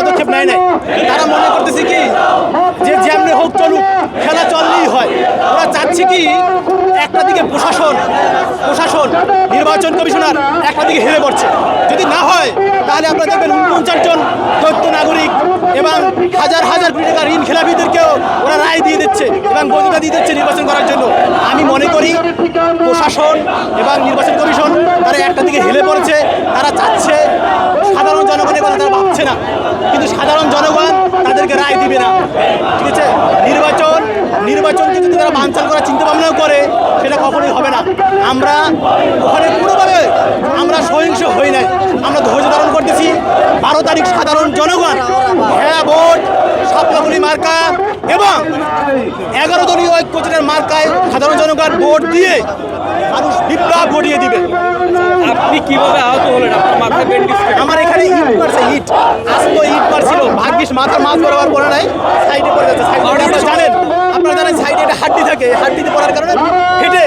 পদক্ষেপ নেয় নাই। তারা মনে করতেছে কি, যে যেমনি হোক চলুক, খেলা চললেই হয়। ওরা চাচ্ছে কি, একটা দিকে প্রশাসন প্রশাসন, নির্বাচন কমিশনার একটা দিকে হেরে পড়ছে। যদি না হয়, তাহলে আপনারা দেখবেন উনপঞ্চাশ জন দৈত্য নাগরিক এবং হাজার হাজার কোটি টাকা ঋণ খেলাপিদেরকেও ওরা রায় দিয়ে দিচ্ছে এবং বৈধতা দিয়ে দিচ্ছে নির্বাচন করার জন্য। আমি মনে করি, প্রশাসন এবং নির্বাচন কমিশন তারা একটা দিকে হেলে পড়েছে। তারা চাচ্ছে সাধারণ জনগণের কথা তারা ভাবছে না। কিন্তু সাধারণ জনগণ তাদেরকে রায় দিবে না। ঠিক আছে? নির্বাচন নির্বাচনকে যদি তারা বানচাল করার চিন্তা ভাবনাও করে সেটা কখনোই হবে না। আমরা ওখানে কোনোভাবে আমরা সহিংস হই নাই। আমরা ধৈর্য ধারণ করতেছি। বারো তারিখ সাধারণ জনগণ হ্যাঁ ভোট সাপলাগুলি মার্কা এবং এগারো দলীয় ঐক্যজনের মার্কায় সাধারণ জনগণ ভোট দিয়ে মানুষ বিপ্লব ঘটিয়ে দিবে। আপনি কীভাবে আহত হলেন? আপনার মাথায় আমার এখানে ইট মারছে ইট আস্ত ইট মাথার মাছ বরাবর পড়ে নাই, সাইডে পড়ে যাচ্ছে জানেন, আপনারা জানেন সাইডে একটা হাড্ডি থাকে হাড্ডিতে পড়ার কারণে ফেটে